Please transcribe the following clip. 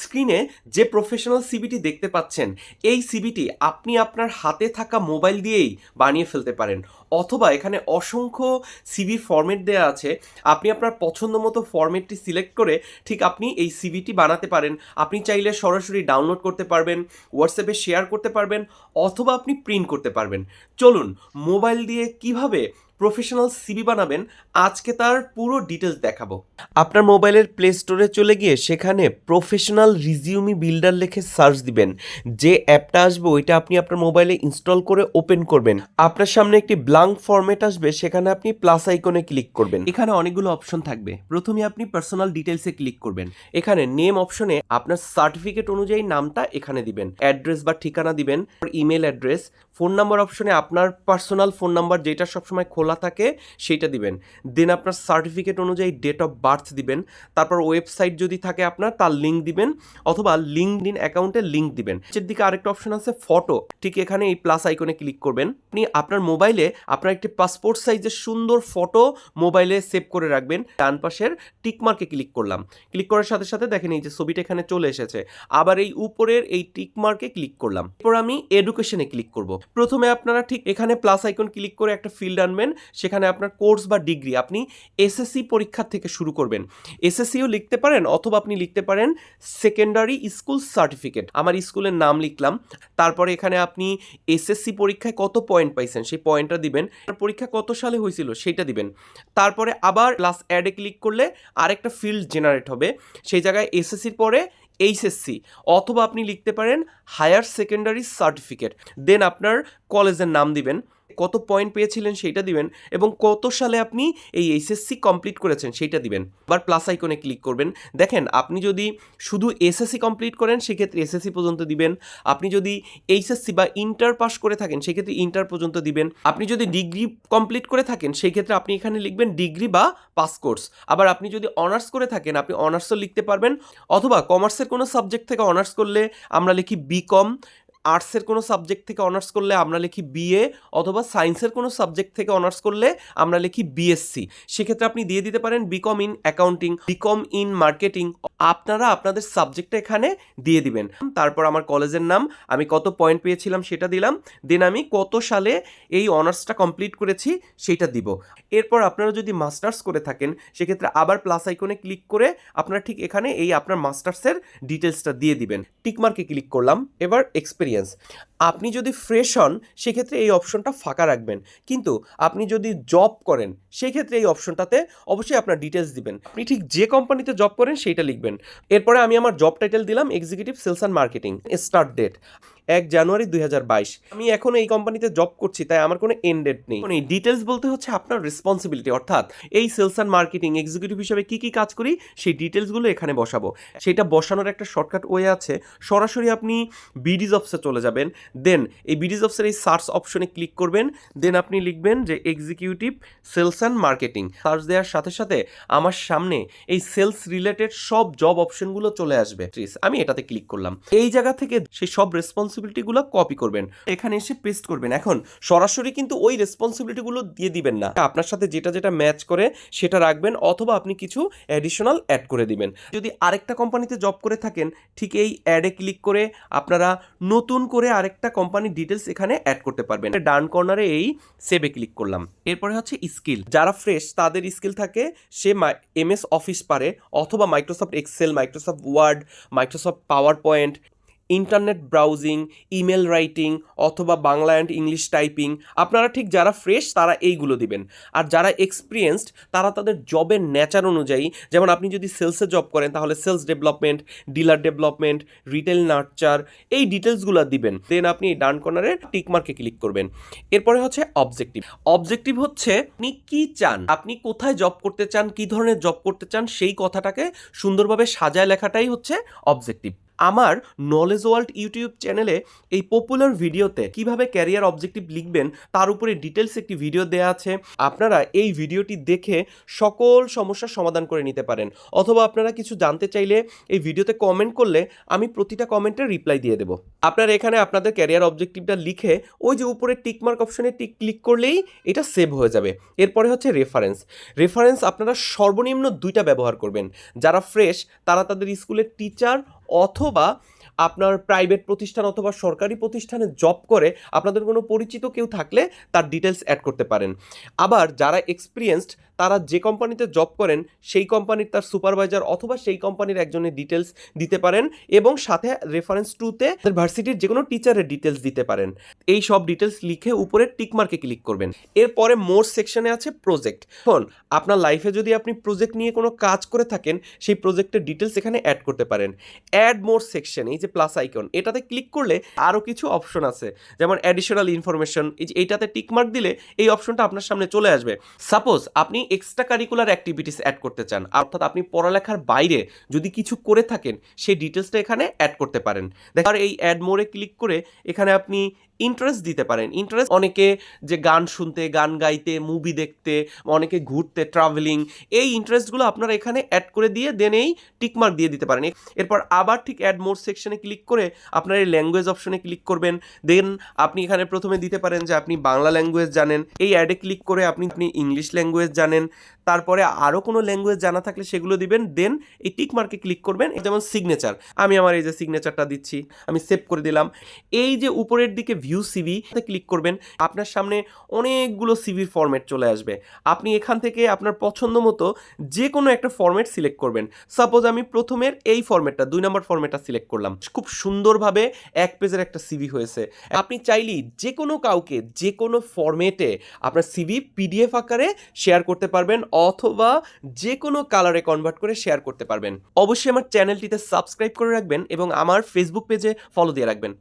স্ক্রিনে যে professional CBT দেখতে পাচ্ছেন, এই সিবিটি আপনি আপনার হাতে থাকা মোবাইল দিয়েই বানিয়ে ফেলতে পারেন। অথবা এখানে অসংখ্য সিভি ফরম্যাট দেওয়া আছে। আপনি আপনার পছন্দ মতো ফরম্যাটটি সিলেক্ট করে ঠিক আপনি এই সিভিটি বানাতে পারেন। আপনি চাইলে সরাসরি ডাউনলোড করতে পারবেন হোয়াটসঅ্যাপে শেয়ার করতে পারবেন, অথবা আপনি প্রিন্ট করতে পারবেন। চলুন মোবাইল দিয়ে কীভাবে প্রফেশনাল সিবি বানাবেন, আজকে তার পুরো ডিটেলস দেখাবো। আপনার মোবাইলের প্লে স্টোরে চলে গিয়ে সেখানে প্রফেশনাল রিজিউমি বিল্ডার লিখে সার্চ দিবেন। যে অ্যাপটা আসবে, ওইটা আপনি আপনার মোবাইলে ইনস্টল করে ওপেন করবেন। আপনার সামনে একটি ব্লাঙ্ক ফরম্যাট আসবে, সেখানে আপনি প্লাস আইকনে ক্লিক করবেন। এখানে অনেকগুলো অপশন থাকবে। প্রথমে আপনি পার্সোনাল ডিটেলসে ক্লিক করবেন। এখানে নেম অপশনে আপনার সার্টিফিকেট অনুযায়ী নামটা এখানে দিবেন। অ্যাড্রেস বা ঠিকানা দিবেন। ইমেল অ্যাড্রেস ফোন নাম্বার অপশনে আপনার পার্সোনাল ফোন নাম্বার যেটা সবসময় খোলা থাকে, সেইটা দিবেন। দেন আপনার সার্টিফিকেট অনুযায়ী ডেট অফ বার্থ দিবেন। তারপর ওয়েবসাইট যদি থাকে আপনার, তার লিঙ্ক দিবেন। অথবা লিঙ্কড ইন অ্যাকাউন্টে লিঙ্ক দিবেন। নিচের দিকে আরেকটা অপশন আছে ফটো ঠিক এখানে এই প্লাস আইকনে ক্লিক করবেন। আপনি আপনার মোবাইলে আপনার একটি পাসপোর্ট সাইজের সুন্দর ফটো মোবাইলে সেভ করে রাখবেন। ডান পাশের টিকমার্কে ক্লিক করলাম। ক্লিক করার সাথে সাথে দেখেন এই যে ছবিটা এখানে চলে এসেছে। আবার এই উপরের এই টিকমার্কে ক্লিক করলাম। এরপর আমি এডুকেশনে ক্লিক করব। প্রথমে আপনারা ঠিক এখানে প্লাস আইকন ক্লিক করে একটা ফিল্ড আনবেন, সেখানে আপনার কোর্স বা ডিগ্রি আপনি এসএসসি পরীক্ষার থেকে শুরু করবেন। এসএসসিও লিখতে পারেন অথবা আপনি লিখতে পারেন সেকেন্ডারি স্কুল সার্টিফিকেট আমার স্কুলের নাম লিখলাম, তারপরে এখানে আপনি এসএসসি পরীক্ষায় কত পয়েন্ট পাইছেন, সেই পয়েন্টটা দিবেন পরীক্ষা কত সালে হয়েছিল সেটা দিবেন। তারপরে আবার প্লাস অ্যাডে ক্লিক করলে আরেকটা ফিল্ড জেনারেট হবে, সেই জায়গায় এসএসসির পরে এইচএসসি অথবা আপনি লিখতে পারেন হায়ার সেকেন্ডারি সার্টিফিকেট দেন আপনার কলেজের নাম দিবেন। কত পয়েন্ট পেয়েছিলেন সেইটা দিবেন এবং কত সালে আপনি এই এইচএসসি কমপ্লিট করেছেন সেইটা দিবেন। আবার প্লাস আইকনে ক্লিক করবেন। দেখেন, আপনি যদি শুধু এসএসসি কমপ্লিট করেন, সেক্ষেত্রে এসএসসি পর্যন্ত দিবেন। আপনি যদি এইচএসসি বা ইন্টার পাস করে থাকেন, সেক্ষেত্রে ইন্টার পর্যন্ত দিবেন। আপনি যদি ডিগ্রি কমপ্লিট করে থাকেন সেই ক্ষেত্রে আপনি এখানে লিখবেন ডিগ্রি বা পাস কোর্স আবার আপনি যদি অনার্স করে থাকেন, আপনি অনার্সও লিখতে পারবেন। অথবা কমার্সের কোনো সাবজেক্ট থেকে অনার্স করলে আমরা লিখি বিকম আর্টসের কোনো সাবজেক্ট থেকে অনার্স করলে আমরা লিখি বিএ অথবা সায়েন্সের কোনো সাবজেক্ট থেকে অনার্স করলে আমরা লিখি বিএসসি সেক্ষেত্রে আপনি দিয়ে দিতে পারেন BCom in accounting BCom in marketing আপনারা আপনাদের সাবজেক্টটা এখানে দিয়ে দিবেন। তারপর আমার কলেজের নাম, আমি কত পয়েন্ট পেয়েছিলাম সেটা দিলাম। দেন আমি কত সালে এই অনার্সটা কমপ্লিট করেছি সেটা দিব। এরপর আপনারা যদি মাস্টার্স করে থাকেন, সেক্ষেত্রে আবার প্লাস আইকনে ক্লিক করে আপনারা ঠিক এখানে এই আপনার মাস্টার্সের ডিটেলসটা দিয়ে দিবেন। টিকমার্কে ক্লিক করলাম। এবার এক্সপিরিয়েন্স আপনি যদি ফ্রেশ হন, সেক্ষেত্রে এই অপশনটা ফাঁকা রাখবেন। কিন্তু আপনি যদি জব করেন, সেক্ষেত্রে এই অপশনটাতে অবশ্যই আপনার ডিটেলস দিবেন। আপনি ঠিক যে কোম্পানিতে জব করেন, সেইটা লিখবেন। এরপরে আমি আমার জব টাইটেল দিলাম executive sales and marketing start date এক জানুয়ারি দুই হাজার বাইশ। আমি এখন এই কোম্পানিতে জব করছি, তাই আমার কোনো এন্ড ডেট নেই। এই ডিটেলস বলতে হচ্ছে আপনার রেসপন্সিবিলিটি অর্থাৎ এই সেলস অ্যান্ড মার্কেটিং এক্সিকিউটিভ হিসেবে কী কী কাজ করি, সেই ডিটেলসগুলো এখানে বসাবো। সেটা বসানোর একটা শর্টকাট ওয়ে আছে। সরাসরি আপনি বিডিজ অফসে চলে যাবেন দেন এই বিডিজ অফসের এই সার্চ অপশনে ক্লিক করবেন দেন আপনি লিখবেন যে executive sales and marketing search দেওয়ার সাথে সাথে আমার সামনে এই সেলস রিলেটেড সব জব অপশনগুলো চলে আসবে। আমি এটাতে ক্লিক করলাম। এই জায়গা থেকে সেই সব রেসপন্সিবিলিটিগুলো কপি করবেন। এখানে এসে পেস্ট করবেন। এখন, সরাসরি কিন্তু ওই রেসপন্সিবিলিটিগুলো দিয়ে দিবেন না। আপনার সাথে যেটা যেটা ম্যাচ করে, সেটা রাখবেন অথবা আপনি কিছু অ্যাডিশনাল অ্যাড করে দিবেন। যদি আরেকটা কোম্পানিতে জব করে থাকেন, ঠিক এই অ্যাডে ক্লিক করে আপনারা নতুন করে আরেকটা কোম্পানির ডিটেলস এখানে অ্যাড করতে পারবেন। ডান কর্নারে এই সেভে ক্লিক করলাম। এরপরে হচ্ছে স্কিল যারা ফ্রেশ তাদের স্কিল থাকে, সে এমএস অফিস পারে অথবা Microsoft Excel Microsoft Word Microsoft PowerPoint internet browsing, email writing অথবা বাংলা অ্যান্ড ইংলিশ টাইপিং, আপনারা ঠিক যারা ফ্রেশ তারা এইগুলো দিবেন। আর যারা এক্সপিরিয়েন্সড তারা তাদের জবের নেচার অনুযায়ী, যেমন আপনি যদি সেলসে জব করেন, তাহলে sales development dealer development retail nurture এই ডিটেলসগুলো দিবেন। দেন আপনি এই ডান কর্নারে টিকমার্কে ক্লিক করবেন। এরপরে হচ্ছে অবজেক্টিভ অবজেক্টিভ হচ্ছে, আপনি কী চান? আপনি কোথায় জব করতে চান? কি ধরনের জব করতে চান? সেই কথাটাকে সুন্দরভাবে সাজায় লেখাটাই হচ্ছে অবজেক্টিভ আমার নলেজ ওয়ার্ল্ড ইউটিউব চ্যানেলে এই পপুলার ভিডিওতে কীভাবে ক্যারিয়ার অবজেক্টিভ লিখবেন, তার উপরে ডিটেলস একটি ভিডিও দেওয়া আছে। আপনারা এই ভিডিওটি দেখে সকল সমস্যার সমাধান করে নিতে পারেন। অথবা আপনারা কিছু জানতে চাইলে এই ভিডিওতে কমেন্ট করলে আমি প্রতিটা কমেন্টের রিপ্লাই দিয়ে দেবো। আপনারা এখানে আপনাদের ক্যারিয়ার অবজেক্টিভটা লিখে ওই যে উপরে টিকমার্ক অপশনে টিক ক্লিক করলেই এটা সেভ হয়ে যাবে। এরপরে হচ্ছে রেফারেন্স রেফারেন্স আপনারা সর্বনিম্ন দুইটা ব্যবহার করবেন। যারা ফ্রেশ তারা তাদের স্কুলের টিচার অথবা আপনার প্রাইভেট প্রতিষ্ঠান অথবা সরকারি প্রতিষ্ঠানে জব করে আপনাদের কোনো পরিচিত কেউ থাকলে তার ডিটেলস অ্যাড করতে পারেন। আবার যারা এক্সপিরিয়েন্সড তারা যে কোম্পানিতে জব করেন, সেই কোম্পানির তার সুপারভাইজার অথবা সেই কোম্পানির একজনের ডিটেলস দিতে পারেন এবং সাথে রেফারেন্স টুতে ভার্সিটির যে কোনো টিচারের ডিটেলস দিতে পারেন। এই সব ডিটেলস লিখে উপরে টিকমার্কে ক্লিক করবেন। এরপরে মোর সেকশনে আছে প্রজেক্ট এখন, আপনার লাইফে যদি আপনি প্রজেক্ট নিয়ে কোনো কাজ করে থাকেন, সেই প্রজেক্টের ডিটেলস এখানে অ্যাড করতে পারেন। অ্যাড মোর সেকশন এই যে প্লাস আইকন এটাতে ক্লিক করলে আরও কিছু অপশন আছে। যেমন অ্যাডিশনাল ইনফরমেশন এই যে এইটাতে টিকমার্ক দিলে এই অপশনটা আপনার সামনে চলে আসবে। সাপোজ আপনি এক্সট্রা কারিকুলার অ্যাক্টিভিটিস অ্যাড করতে চান। অর্থাৎ আপনি পড়ালেখার বাইরে যদি কিছু করে থাকেন, সেই ডিটেলসটা এখানে অ্যাড করতে পারেন। দেখার এই অ্যাড মোড়ে ক্লিক করে এখানে আপনি ইন্টারেস্ট দিতে পারেন। ইন্টারেস্ট অনেকে যে গান শুনতে, গান গাইতে মুভি দেখতে, অনেকে ঘুরতে ট্রাভেলিং এই ইন্টারেস্টগুলো আপনারা এখানে অ্যাড করে দিয়ে দেন এই টিকমার্ক দিয়ে দিতে পারেন। এরপর আবার ঠিক অ্যাড মোর সেকশনে ক্লিক করে আপনার এই ল্যাঙ্গুয়েজ অপশনে ক্লিক করবেন। দেন আপনি এখানে প্রথমে দিতে পারেন যে আপনি বাংলা ল্যাঙ্গুয়েজ জানেন। এই অ্যাডে ক্লিক করে আপনি আপনি ইংলিশ ল্যাঙ্গুয়েজ জানেন। তারপরে আরও কোনো ল্যাঙ্গুয়েজ জানা থাকলে সেগুলো দিবেন। দেন এই টিক মার্কে ক্লিক করবেন। যেমন সিগনেচার আমি আমার এই যে সিগনেচারটা দিচ্ছি, আমি সেভ করে দিলাম। এই যে উপরের দিকে ভিউ সিভি ক্লিক করবেন, আপনার সামনে অনেকগুলো সিভির ফরম্যাট চলে আসবে। আপনি এখান থেকে আপনার পছন্দ মতো যে কোনো একটা ফরম্যাট সিলেক্ট করবেন। সাপোজ আমি প্রথমের এই ফরম্যাটটা দুই নম্বর ফরম্যাটটা সিলেক্ট করলাম। খুব সুন্দরভাবে এক পেজের একটা সিভি হয়েছে। আপনি চাইলেই যে কোনো কাউকে যে কোনো ফরম্যাটে আপনার সিভি পিডিএফ আকারে শেয়ার করতে পারবেন অথবা যে কোনো কালারে কনভার্ট করে শেয়ার করতে পারবেন। অবশ্যই আমার চ্যানেলটিতে সাবস্ক্রাইব করে রাখবেন এবং আমার ফেসবুক পেজে ফলো দিয়ে রাখবেন।